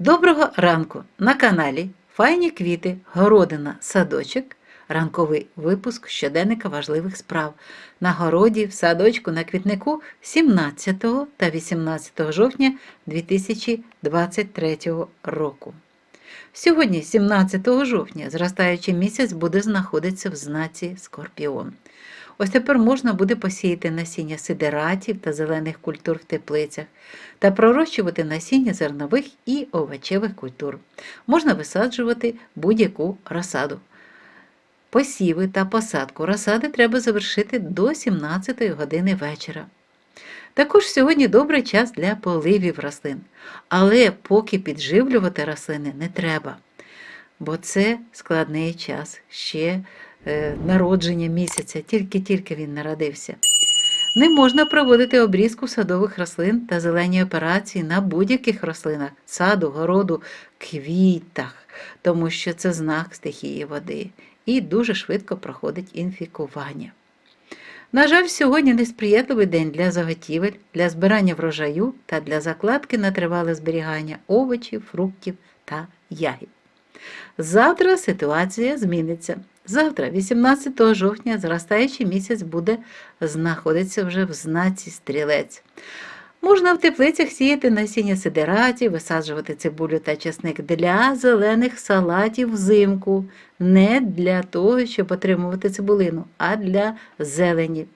Доброго ранку на каналі Файні квіти, городина, садочок. Ранковий випуск щоденника важливих справ на городі, в садочку, на квітнику 17 та 18 жовтня 2023 року. Сьогодні, 17 жовтня, зростаючий місяць буде знаходитися в знаці Скорпіон. Ось тепер можна буде посіяти насіння сидератів та зелених культур в теплицях та пророщувати насіння зернових і овочевих культур. Можна висаджувати будь-яку розсаду. Посіви та посадку розсади треба завершити до 17 години вечора. Також сьогодні добрий час для поливів рослин, але поки підживлювати рослини не треба, бо це складний час, ще народження місяця, тільки-тільки він народився. Не можна проводити обрізку садових рослин та зелені операції на будь-яких рослинах, саду, городу, квітах, тому що це знак стихії води і дуже швидко проходить інфікування. На жаль, сьогодні несприятливий день для заготівель, для збирання врожаю та для закладки на тривале зберігання овочів, фруктів та ягід. Завтра ситуація зміниться. Завтра, 18 жовтня, зростаючий місяць буде знаходитися вже в знаці стрілець. Можна в теплицях сіяти насіння сидератів, висаджувати цибулю та часник для зелених салатів взимку, не для того, щоб отримувати цибулину, а для зелені.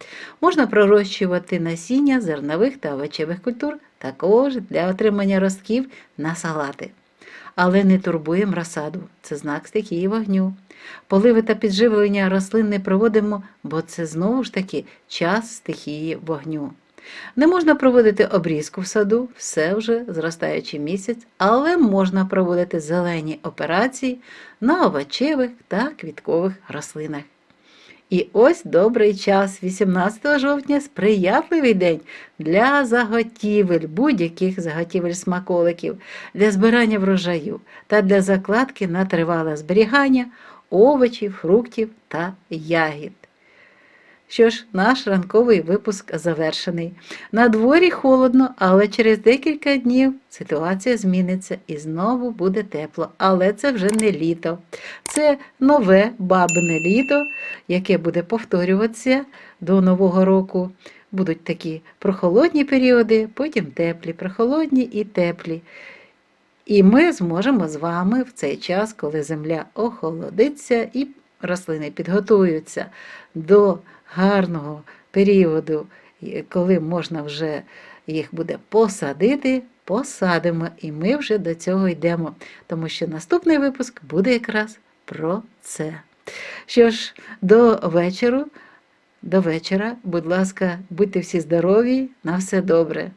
Можна пророщувати насіння зернових та овочевих культур, також для отримання ростків на салати. Але не турбуємо мрасаду це знак стихії вогню. Поливи та підживлення рослин не проводимо, бо це знову ж таки час стихії вогню. Не можна проводити обрізку в саду, все вже зростаючий місяць, але можна проводити зелені операції на овочевих та квіткових рослинах. І ось добрий час, 18 жовтня, сприятливий день для заготівель, будь-яких заготівель смаколиків, для збирання врожаю та для закладки на тривале зберігання овочів, фруктів та ягід. Що ж, наш ранковий випуск завершений. На дворі холодно, але через декілька днів ситуація зміниться і знову буде тепло. Але це вже не літо. Це нове бабине літо, яке буде повторюватися до Нового року. Будуть такі прохолодні періоди, потім теплі, прохолодні і теплі. І ми зможемо з вами в цей час, коли земля охолодиться і рослини підготуються до гарного періоду, коли можна вже їх буде посадити, посадимо, і ми вже до цього йдемо, тому що наступний випуск буде якраз про це. Що ж, до вечору, до вечора, будь ласка, будьте всі здорові, на все добре.